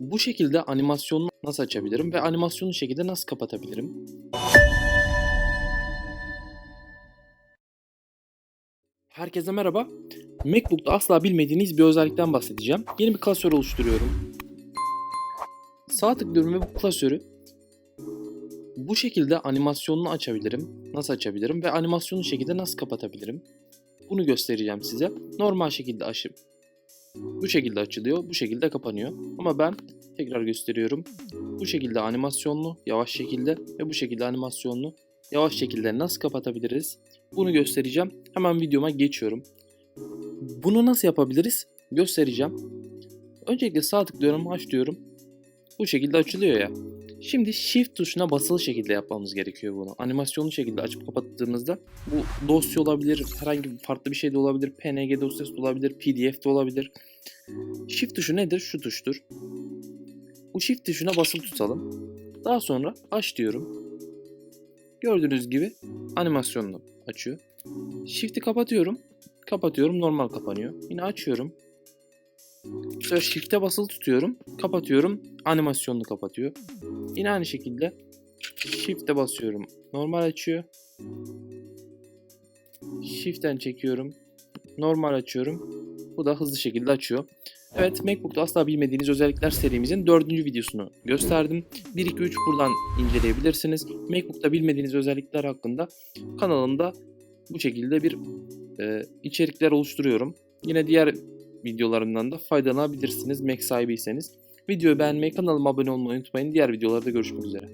Bu şekilde animasyonu nasıl açabilirim ve animasyonu şekilde nasıl kapatabilirim? Herkese merhaba. MacBook'ta asla bilmediğiniz bir özellikten bahsedeceğim. Yeni bir klasör oluşturuyorum. Sağ tıklıyorum ve bu klasörü bu şekilde animasyonunu açabilirim. Nasıl açabilirim ve animasyonu şekilde nasıl kapatabilirim? Bunu göstereceğim size. Normal şekilde açıp bu şekilde açılıyor, bu şekilde kapanıyor. Ama ben tekrar gösteriyorum. Bu şekilde animasyonlu, yavaş şekilde ve bu şekilde animasyonlu, yavaş şekilde nasıl kapatabiliriz? Bunu göstereceğim. Hemen videoma geçiyorum. Bunu nasıl yapabiliriz? Göstereceğim. Öncelikle sağ tıklıyorum, aç diyorum. Bu şekilde açılıyor ya. Şimdi Shift tuşuna basılı şekilde yapmamız gerekiyor bunu. Animasyonlu şekilde açıp kapattığınızda bu dosya olabilir, herhangi farklı bir şey de olabilir, PNG dosyası da olabilir, PDF de olabilir. Shift tuşu nedir? Şu tuştur. Bu Shift tuşuna basılı tutalım. Daha sonra aç diyorum. Gördüğünüz gibi animasyonunu açıyor. Shift'i kapatıyorum. Kapatıyorum normal kapanıyor. Yine açıyorum. Sefer Shift'e basılı tutuyorum. Kapatıyorum. Animasyonunu kapatıyor. Yine aynı şekilde Shift'e basıyorum. Normal açıyor. Shift'ten çekiyorum. Normal açıyorum. Bu da hızlı şekilde açıyor. Evet MacBook'ta asla bilmediğiniz özellikler serimizin dördüncü videosunu gösterdim. 1 2 3 buradan inceleyebilirsiniz. MacBook'ta bilmediğiniz özellikler hakkında kanalımda bu şekilde bir e, içerikler oluşturuyorum. Yine diğer videolarımdan da faydalanabilirsiniz Mac sahibiyseniz. Videoyu beğenmeyi, kanalıma abone olmayı unutmayın. Diğer videolarda görüşmek üzere.